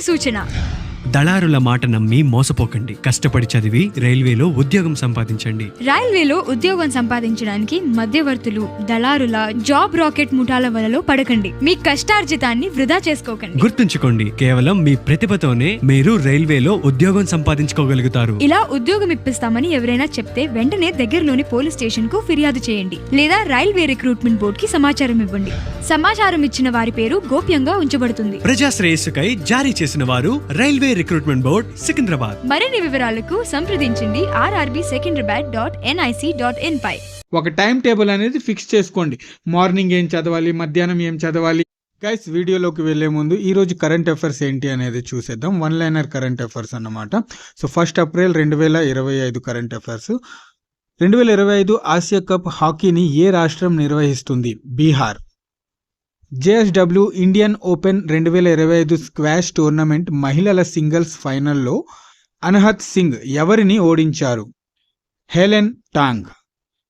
सूचना దళారుల మాట నమ్మి మోసపోకండి. కష్టపడి చదివి రైల్వేలో ఉద్యోగం సంపాదించండి. రైల్వేలో ఉద్యోగం సంపాదించడానికి మధ్యవర్తులు దళారుల జాబ్ రాకెట్ ముఠాల వలలో పడకండి. మీ కష్టార్జితాన్ని వృధా చేసుకోకండి. గుర్తుంచుకోండి కేవలం మీ ప్రతిభతోనే మీరు రైల్వేలో ఉద్యోగం సంపాదించుకోగలుగుతారు. ఇలా ఉద్యోగం ఇప్పిస్తామని ఎవరైనా చెప్తే వెంటనే దగ్గరలోని పోలీస్ స్టేషన్కు ఫిర్యాదు చేయండి. లేదా రైల్వే రిక్రూట్మెంట్ బోర్డ్కి సమాచారం ఇవ్వండి. సమాచారం ఇచ్చిన వారి పేరు గోప్యంగా ఉంచబడుతుంది. ప్రజా శ్రేయస్సుకై జారీ చేసిన వారు రైల్వే రిక్రూట్మెంట్ బోర్డ్ సికింద్రాబాద్. మరిన్ని వివరాలకు సంప్రదించండి RRB Secunderabad dot NIC dot in పై ఒక టైం టేబుల్ అనేది ఫిక్స్ చేసుకోండి. మార్నింగ్ ఏం చదవాలి మధ్యాహ్నం ఏం చదవాలి? గైస్ వీడియోలోకి వెళ్ళే ముందు ఈ రోజు కరెంట్ అఫైర్స్ ఏంటి అనేది చూసేద్దాం. వన్ లైనర్ కరెంట్ అఫైర్స్ అన్నమాట. సో ఫస్ట్ ఏప్రిల్ రెండు వేల ఇరవై ఐదు కరెంట్ అఫైర్స్ రెండు వేల ఇరవై ఐదు ఆసియా కప్ హాకీని ఏ రాష్ట్రం నిర్వహిస్తుంది? బీహార్ జేఎస్డబ్ల్యూ ఇండియన్ ఓపెన్ రెండు వేల ఇరవై ఐదు స్క్వాష్ టోర్నమెంట్ మహిళల సింగిల్స్ ఫైనల్లో అనహత్ సింగ్ ఎవరిని ఓడించారు? Helen Tang.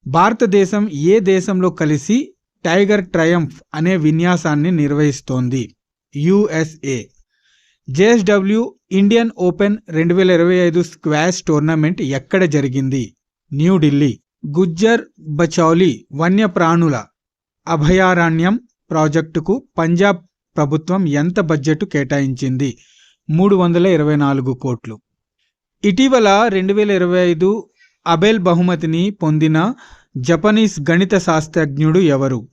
భారతదేశం ఏ దేశంలో కలిసి టైగర్ ట్రయంఫ్ అనే విన్యాసాన్ని నిర్వహిస్తోంది? యుఎస్ఏ. జేఎస్డబ్ల్యూ ఇండియన్ ఓపెన్ రెండు వేల ఇరవై ఐదు స్క్వాష్ టోర్నమెంట్ ఎక్కడ జరిగింది? న్యూఢిల్లీ గుజ్జర్ బచౌలి వన్యప్రాణుల అభయారణ్యం ప్రాజెక్టుకు పంజాబ్ ప్రభుత్వం ఎంత బడ్జెట్ కేటాయించింది? మూడు వందల ఇరవై నాలుగు కోట్లు. ఇటీవల రెండు వేల ఇరవై ఐదు అబెల్ బహుమతిని పొందిన జపనీస్ గణిత శాస్త్రజ్ఞుడు ఎవరు?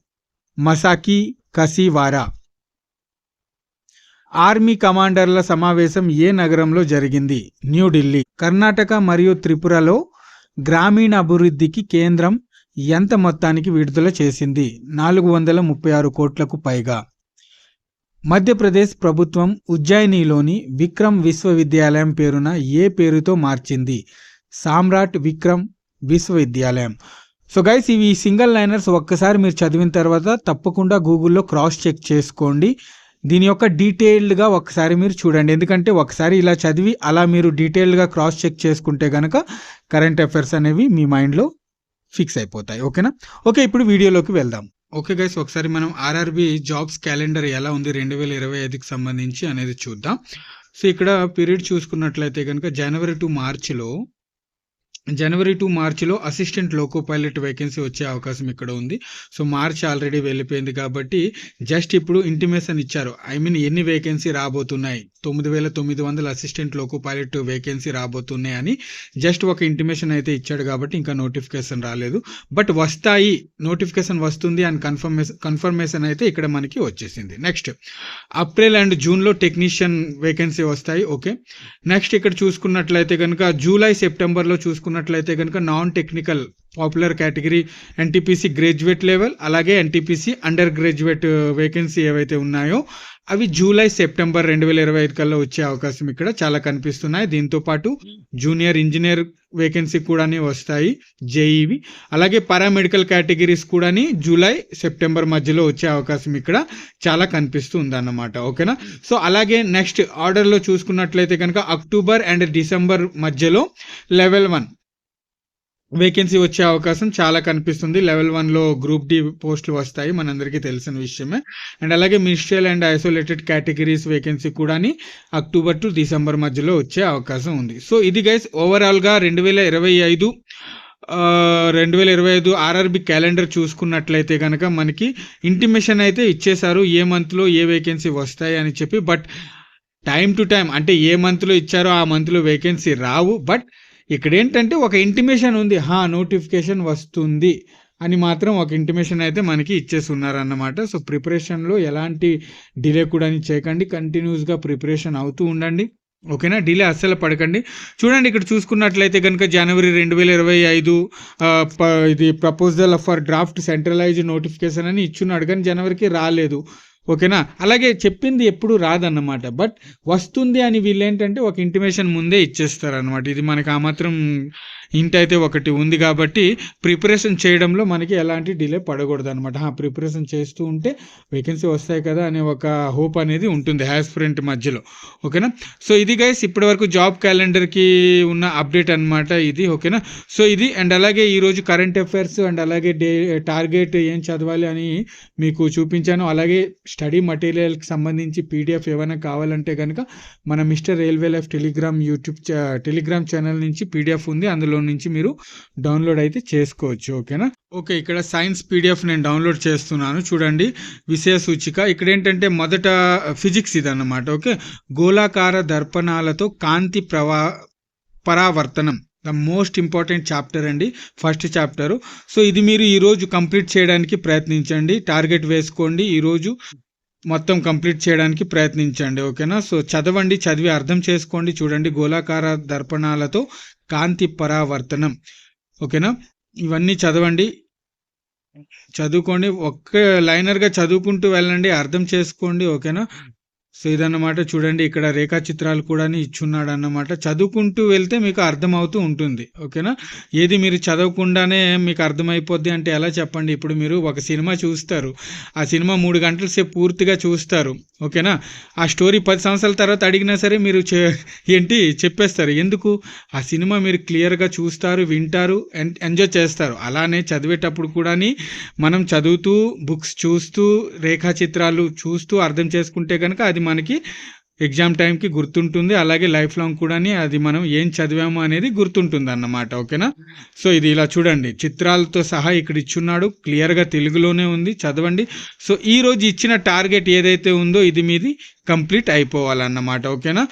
మసాకి కసివారా. ఆర్మీ కమాండర్ల సమావేశం ఏ నగరంలో జరిగింది? న్యూఢిల్లీ కర్ణాటక మరియు త్రిపురలో గ్రామీణ అభివృద్ధికి కేంద్రం ఎంత మొత్తానికి విడుదల చేసింది? నాలుగు వందల ముప్పై ఆరు కోట్లకు పైగా. మధ్యప్రదేశ్ ప్రభుత్వం ఉజ్జయినిలోని విక్రమ్ విశ్వవిద్యాలయం పేరున ఏ పేరుతో మార్చింది? సామ్రాట్ విక్రమ్ విశ్వవిద్యాలయం. సో గైస్ ఇవి సింగిల్ లైనర్స్ ఒక్కసారి మీరు చదివిన తర్వాత తప్పకుండా గూగుల్లో క్రాస్ చెక్ చేసుకోండి. దీని యొక్క డీటెయిల్డ్గా ఒకసారి మీరు చూడండి. ఎందుకంటే ఒకసారి ఇలా చదివి అలా మీరు డీటెయిల్డ్గా క్రాస్ చెక్ చేసుకుంటే కనుక కరెంట్ అఫైర్స్ అనేవి మీ మైండ్లో ఫిక్స్ అయిపోతాయి. ఓకేనా? ఓకే ఇప్పుడు వీడియోలోకి వెళ్దాం. ఓకే గైస్ ఒకసారి మనం ఆర్ఆర్బి జాబ్స్ క్యాలెండర్ ఎలా ఉంది రెండు వేల ఇరవై ఐదుకి సంబంధించి అనేది చూద్దాం. సో ఇక్కడ పీరియడ్ చూసుకున్నట్లయితే కనుక జనవరి టు మార్చిలో జనవరి టు మార్చిలో అసిస్టెంట్ లోకో పైలట్ వేకెన్సీ వచ్చే అవకాశం ఇక్కడ ఉంది. సో మార్చ్ ఆల్రెడీ వెళ్ళిపోయింది కాబట్టి జస్ట్ ఇప్పుడు ఇంటిమేషన్ ఇచ్చారు. ఐ మీన్ ఎన్ని వేకెన్సీ రాబోతున్నాయి? తొమ్మిది వేల తొమ్మిది వందల అసిస్టెంట్ లోకో పైలట్ వేకెన్సీ రాబోతున్నాయి అని జస్ట్ ఒక ఇంటిమేషన్ అయితే ఇచ్చాడు కాబట్టి ఇంకా నోటిఫికేషన్ రాలేదు. బట్ వస్తాయి నోటిఫికేషన్ వస్తుంది అండ్ కన్ఫర్మేషన్ కన్ఫర్మేషన్ అయితే ఇక్కడ మనకి వచ్చేసింది. నెక్స్ట్ ఏప్రిల్ అండ్ జూన్లో టెక్నీషియన్ వేకెన్సీ వస్తాయి. ఓకే. నెక్స్ట్ ఇక్కడ చూసుకున్నట్లయితే కనుక జూలై సెప్టెంబర్లో చూసుకున్న చూసుకున్నట్లయితే కనుక non technical popular category NTPC graduate level అలాగే ఎన్టీపీసీ అండర్ గ్రాడ్యుయేట్ వేకెన్సీ ఏవైతే ఉన్నాయో అవి జూలై సెప్టెంబర్ రెండు వేల ఇరవై ఐదు కల్లా వచ్చే అవకాశం ఇక్కడ చాలా కనిపిస్తున్నాయి. దీంతో పాటు జూనియర్ ఇంజనీర్ వేకెన్సీ కూడానే వస్తాయి జేఈవి అలాగే పారామెడికల్ కేటగిరీస్ కూడా జూలై సెప్టెంబర్ మధ్యలో వచ్చే అవకాశం ఇక్కడ చాలా కనిపిస్తుంది అన్నమాట ఓకేనా? సో అలాగే నెక్స్ట్ ఆర్డర్లో చూసుకున్నట్లయితే కనుక అక్టోబర్ అండ్ డిసెంబర్ మధ్యలో లెవెల్ వన్ వేకెన్సీ వచ్చే అవకాశం చాలా కనిపిస్తుంది. లెవెల్ వన్లో గ్రూప్ డి పోస్టులు వస్తాయి మనందరికీ తెలిసిన విషయమే. అండ్ అలాగే ministerial and isolated categories vacancy కూడా అక్టోబర్ టు డిసెంబర్ మధ్యలో వచ్చే అవకాశం ఉంది. సో ఇది గైస్ ఓవరాల్గా రెండు వేల ఇరవై ఐదు రెండు వేల ఇరవై ఐదు ఆర్ఆర్బి క్యాలెండర్ చూసుకున్నట్లయితే కనుక మనకి ఇంటిమేషన్ అయితే ఇచ్చేశారు ఏ మంత్లో ఏ వేకెన్సీ వస్తాయి అని చెప్పి. బట్ టైం టు టైం అంటే ఏ మంత్లో ఇచ్చారో ఆ మంత్లో వేకెన్సీ రావు. బట్ ఇక్కడ ఏంటంటే ఒక ఇంటిమేషన్ ఉంది. హా నోటిఫికేషన్ వస్తుంది అని మాత్రం ఒక ఇంటిమేషన్ అయితే మనకి ఇచ్చేసి ఉన్నారన్నమాట సో ప్రిపరేషన్లో ఎలాంటి డిలే కూడా చేయకండి. కంటిన్యూస్గా ప్రిపరేషన్ అవుతూ ఉండండి. ఓకేనా? డిలే అస్సలు పడకండి. చూడండి ఇక్కడ చూసుకున్నట్లయితే కనుక జనవరి రెండు వేల ఇరవై ఐదు ఇది proposal for draft centralised notification అని ఇచ్చున్నాడు. కానీ జనవరికి రాలేదు. ఓకేనా? అలాగే చెప్పింది ఎప్పుడు రాదన్నమాట. బట్ వస్తుంది అని వీళ్ళు ఏంటంటే ఒక ఇంటిమేషన్ ముందే ఇచ్చేస్తారు అనమాట ఇది మనకు ఆ మాత్రం ఇంట్ అయితే ఒకటి ఉంది కాబట్టి ప్రిపరేషన్ చేయడంలో మనకి ఎలాంటి డిలే పడకూడదు అనమాట ప్రిపరేషన్ చేస్తూ ఉంటే వేకెన్సీ వస్తాయి కదా అనే ఒక హోప్ అనేది ఉంటుంది హ్యాస్పిరెంట్ మధ్యలో. ఓకేనా? సో ఇది గైస్ ఇప్పటివరకు జాబ్ క్యాలెండర్కి ఉన్న అప్డేట్ అనమాట ఇది. ఓకేనా? సో ఇది అండ్ అలాగే ఈరోజు కరెంట్ అఫైర్స్ అండ్ అలాగే డే టార్గెట్ ఏం చదవాలి అని మీకు చూపించాను. అలాగే స్టడీ మటీరియల్కి సంబంధించి పీడిఎఫ్ ఏమైనా కావాలంటే కనుక మన Mister railway life Telegram YouTube Telegram channel నుంచి పీడిఎఫ్ ఉంది. అందులో నుంచి మీరు డౌన్లోడ్ అయితే చేసుకోవచ్చు ఓకేనా? ఓకే ఇక్కడ సైన్స్ పీడిఎఫ్ నేను డౌన్లోడ్ చేస్తున్నాను. చూడండి విషయ సూచిక. ఇక్కడ ఏంటంటే మొదట ఫిజిక్స్ ఇది అన్నమాట ఓకే? గోళాకార దర్పణాలతో కాంతి ప్రవా పరావర్తనం. ద మోస్ట్ ఇంపార్టెంట్ చాప్టర్ అండి ఫస్ట్ చాప్టర్. సో ఇది మీరు ఈరోజు కంప్లీట్ చేయడానికి ప్రయత్నించండి. టార్గెట్ వేసుకోండి. ఈరోజు మొత్తం కంప్లీట్ చేయడానికి ప్రయత్నించండి ఓకేనా? సో చదవండి చదివి అర్థం చేసుకోండి చూడండి గోళాకార దర్పణాలతో కాంతి పరావర్తనం ఓకేనా? ఇవన్నీ చదవండి. చదువుకోండి. ఒక్క లైనర్గా చదువుకుంటూ వెళ్ళండి అర్థం చేసుకోండి ఓకేనా? సో ఇదన్నమాట చూడండి ఇక్కడ రేఖా చిత్రాలు కూడా ఇచ్చున్నాడు అన్నమాట చదువుకుంటూ వెళ్తే మీకు అర్థమవుతూ ఉంటుంది ఓకేనా? ఏది మీరు చదవకుండానే మీకు అర్థమైపోద్ది అంటే ఎలా చెప్పండి? ఇప్పుడు మీరు ఒక సినిమా చూస్తారు ఆ సినిమా మూడు గంటల సేపు పూర్తిగా చూస్తారు ఓకేనా? ఆ స్టోరీ పది సంవత్సరాల తర్వాత అడిగినా సరే మీరు చే- ఏంటి? చెప్పేస్తారు. ఎందుకు? ఆ సినిమా మీరు క్లియర్గా చూస్తారు వింటారు ఎంజాయ్ చేస్తారు. అలానే చదివేటప్పుడు కూడా మనం చదువుతూ బుక్స్ చూస్తూ రేఖాచిత్రాలు చూస్తూ అర్థం చేసుకుంటే కనుక అది మనకి ఎగ్జామ్ టైంకి గుర్తుంటుంది. అలాగే లైఫ్ లాంగ్ కూడా అది మనం ఏం చదివాము అనేది గుర్తుంటుంది అన్నమాట ఓకేనా? సో ఇది ఇలా చూడండి. చిత్రాలతో సహా ఇక్కడ ఇచ్చున్నాడు. క్లియర్గా తెలుగులోనే ఉంది. చదవండి. సో ఈ రోజు ఇచ్చిన టార్గెట్ ఏదైతే ఉందో ఇది మీది కంప్లీట్ అయిపోవాలన్నమాట. ఓకేనా?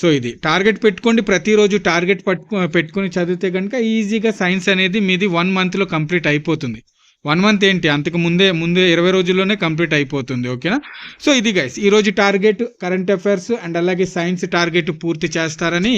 సో ఇది. టార్గెట్ పెట్టుకోండి. ప్రతిరోజు టార్గెట్ పట్టుకు పెట్టుకొని చదివితే కనుక ఈజీగా సైన్స్ అనేది మీది వన్ మంత్లో కంప్లీట్ అయిపోతుంది. వన్ మంత్ ఏంటి? అంతకు ముందే ముందే ఇరవై రోజుల్లోనే కంప్లీట్ అయిపోతుంది ఓకేనా? సో ఇది గైస్ ఈరోజు టార్గెట్ కరెంట్ అఫైర్స్ అండ్ అలాగే సైన్స్ టార్గెట్ పూర్తి చేస్తారని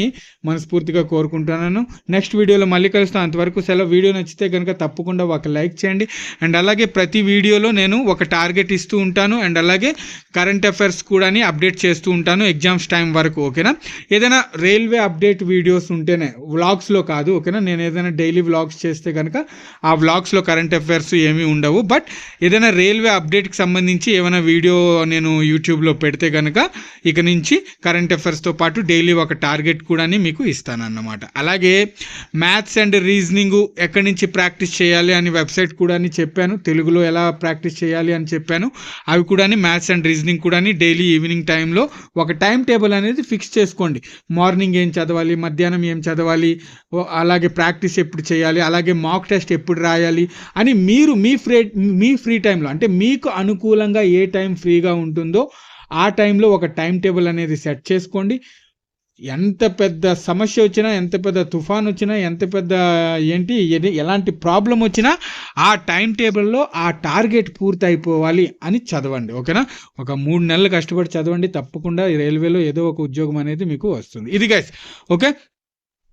మనస్ఫూర్తిగా కోరుకుంటున్నాను. నెక్స్ట్ వీడియోలో మళ్ళీ కలుస్తాను అంతవరకు సెలవు. వీడియో నచ్చితే కనుక తప్పకుండా ఒక లైక్ చేయండి. అండ్ అలాగే ప్రతి వీడియోలో నేను ఒక టార్గెట్ ఇస్తూ ఉంటాను. అండ్ అలాగే కరెంట్ అఫైర్స్ కూడా అప్డేట్ చేస్తూ ఉంటాను ఎగ్జామ్స్ టైం వరకు ఓకేనా? ఏదైనా రైల్వే అప్డేట్ వీడియోస్ ఉంటేనే వ్లాగ్స్లో కాదు ఓకేనా? నేను ఏదైనా డైలీ వ్లాగ్స్ చేస్తే కనుక ఆ వ్లాగ్స్లో కరెంట్ అఫైర్స్ ఏమీ ఉండవు. బట్ ఏదైనా రైల్వే అప్డేట్కి సంబంధించి ఏమైనా వీడియో నేను యూట్యూబ్లో పెడితే కనుక ఇక నుంచి కరెంట్ అఫైర్స్తో పాటు డైలీ ఒక టార్గెట్ కూడా మీకు ఇస్తానన్నమాట. అలాగే మ్యాథ్స్ అండ్ రీజనింగ్ ఎక్కడి నుంచి ప్రాక్టీస్ చేయాలి అని వెబ్సైట్ కూడా చెప్పాను. తెలుగులో ఎలా ప్రాక్టీస్ చేయాలి అని చెప్పాను. అవి కూడా మ్యాథ్స్ అండ్ రీజనింగ్ కూడా డైలీ ఈవినింగ్ టైంలో ఒక టైం టేబుల్ అనేది ఫిక్స్ చేసుకోండి. మార్నింగ్ ఏం చదవాలి మధ్యాహ్నం ఏం చదవాలి అలాగే ప్రాక్టీస్ ఎప్పుడు చేయాలి అలాగే మాక్ టెస్ట్ ఎప్పుడు రాయాలి అని మీ మీరు మీ ఫ్రీ మీ ఫ్రీ టైంలో అంటే మీకు అనుకూలంగా ఏ టైం ఫ్రీగా ఉంటుందో ఆ టైంలో ఒక టైం టేబుల్ అనేది సెట్ చేసుకోండి. ఎంత పెద్ద సమస్య వచ్చినా ఎంత పెద్ద తుఫాన్ వచ్చినా ఎంత పెద్ద ఏంటి ఎలాంటి ప్రాబ్లం వచ్చినా ఆ టైం టేబుల్లో ఆ టార్గెట్ పూర్తి అయిపోవాలి అని చదవండి ఓకేనా? ఒక మూడు నెలలు కష్టపడి చదవండి తప్పకుండా రైల్వేలో ఏదో ఒక ఉద్యోగం అనేది మీకు వస్తుంది. ఇది గైస్ ఓకే?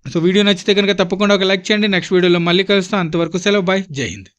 సో వీడియో నచ్చితే కనుక తప్పకుండా ఒక లైక్ చేయండి. నెక్స్ట్ వీడియోలో మళ్ళీ కలుస్తాం. అంతవరకు సెలవు బాయ్. జై హింద్.